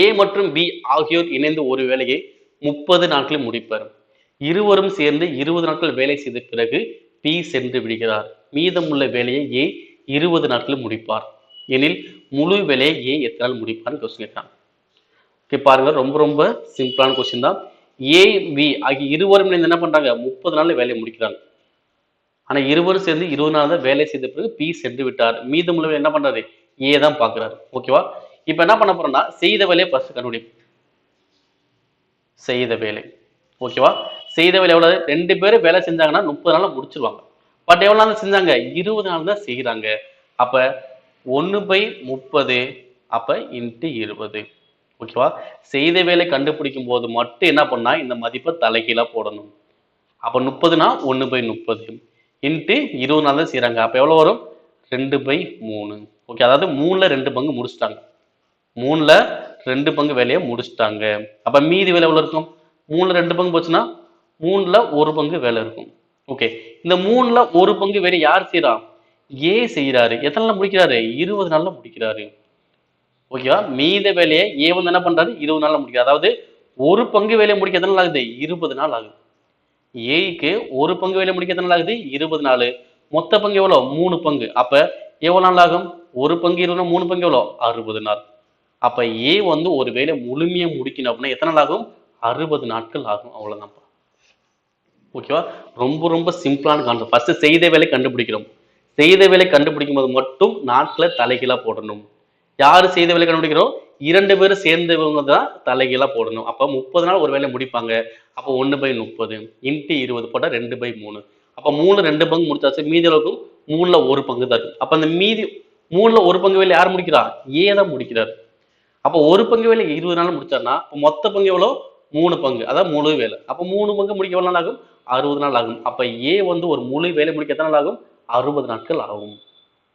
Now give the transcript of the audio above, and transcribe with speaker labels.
Speaker 1: ஏ மற்றும் பி ஆகியோர் இணைந்து ஒரு வேலையை முப்பது நாட்களில் முடிப்பர். இருவரும் சேர்ந்து இருபது நாட்கள் வேலை செய்த பிறகு பி சென்று விடுகிறார். மீதமுள்ள வேலையை ஏ இருபது நாட்களில் முடிப்பார். எனில் முழு வேலையை ஏ எத்தனை நாள் முடிப்பார்னு கொஸ்டின் கேட்டான் ஓகே பாருங்க ரொம்ப ரொம்ப சிம்பிளான கொஸ்டின் தான். ஏ பி ஆகிய இருவரும் இணைந்து என்ன பண்றாங்க? முப்பது நாள் வேலையை முடிக்கிறாங்க. ஆனா இருவரும் சேர்ந்து இருபது நாள் தான் வேலை செய்த பிறகு பி சென்று விட்டார். மீதமுள்ள என்ன பண்றாரு? ஏ தான் பாக்குறாரு ஓகேவா இப்ப என்ன பண்ண போறோம்னா செய்த வேலையை ஃபர்ஸ்ட் கண்டுபிடிப்போம் செய்த வேலை. ஓகேவா செய்த வேலை எவ்வளவு? ரெண்டு பேரும் வேலை செஞ்சாங்கன்னா முப்பது நாள் முடிச்சிருவாங்க. பட் எவ்வளவு நாள் செஞ்சாங்க? இருபது நாள் தான் செய்யறாங்க அப்ப ஒன்னு பை முப்பது அப்ப இன்ட்டு இருபது. ஓகேவா செய்த வேலை கண்டுபிடிக்கும் போது மட்டும் என்ன பண்ணா இந்த மதிப்பை தலைகீழா போடணும். அப்ப முப்பதுனா ஒன்னு பை முப்பது. இன்ட்டு இருபது நாள் தான் செய்யறாங்க அப்ப எவ்வளவு வரும்? ரெண்டு பை மூணு. ஓகே அதாவது மூணுல ரெண்டு பங்கு முடிச்சிட்டாங்க. மூணுல ரெண்டு பங்கு வேலையை முடிச்சிட்டாங்க. அப்ப மீதி வேலை எவ்வளவு இருக்கும்? மூணுல ரெண்டு பங்கு போச்சுன்னா மூணுல ஒரு பங்கு வேலை இருக்கும். ஓகே இந்த மூணுல ஒரு பங்கு வேலை யார் செய்றா? ஏ செய்யறாரு எத்தனை நாள் முடிக்கிறாரு? இருபது நாள்ல முடிக்கிறாரு. ஓகேவா மீத வேலையை ஏ வந்து என்ன பண்றாரு? இருபது நாள்ல முடிக்கிறார். அதாவது ஒரு பங்கு வேலையை முடிக்க எத்தனை நாள் ஆகுது? இருபது நாள் ஆகுது. ஏக்கு ஒரு பங்கு வேலை முடிக்க எத்தனை நாள் ஆகுது? இருபது நாள். மொத்த பங்கு எவ்வளவு? மூணு பங்கு. அப்ப எவ்வளவு நாள் ஆகும்? ஒரு பங்கு இருபது மூணு பங்கு எவ்வளவு? அறுபது நாள். அப்ப ஏ வந்து ஒரு வேலை முழுமையாக முடிக்கணும் அப்படின்னா எத்தனை நாள் ஆகும்? அறுபது நாட்கள் ஆகும். அவ்வளோதான்ப்பா ஓகேவா ரொம்ப ரொம்ப சிம்பிளான கான்செப்ட் ஃபர்ஸ்ட் செய்த வேலை கண்டுபிடிக்கிறோம் செய்த வேலை கண்டுபிடிக்கும் போது மட்டும் நாட்களை தலைகீழா போடணும். யார் செய்த வேலை கண்டுபிடிக்கிறோம்? இரண்டு பேரும் சேர்ந்தவங்க தான் தலைகீழா போடணும். அப்ப முப்பது நாள் ஒரு வேலை முடிப்பாங்க. அப்போ ஒன்று பை முப்பது. இன்ட்டு இருபது போட்டால் ரெண்டு பை மூணு. அப்ப மூணு ரெண்டு பங்கு முடிச்சாச்சு. மீதி அளவுக்கும் மூணுல ஒரு பங்கு தான் இருக்கு. அப்ப அந்த மீதி மூணுல ஒரு பங்கு வேலை யார் முடிக்கிறா? ஏ தான் முடிக்கிறார். அப்போ ஒரு பங்கு வேலை இருபது நாள் முடிச்சாருன்னா இப்போ மொத்த பங்கு எவ்வளோ? மூணு பங்கு. அதான் முழு வேலை. அப்போ மூணு பங்கு முடிக்க எவ்வளோ நாள் ஆகும்? அறுபது நாள் ஆகும். அப்போ ஏ வந்து ஒரு முழு வேலை முடிக்க எத்தனை நாள் ஆகும்? அறுபது நாட்கள் ஆகும்.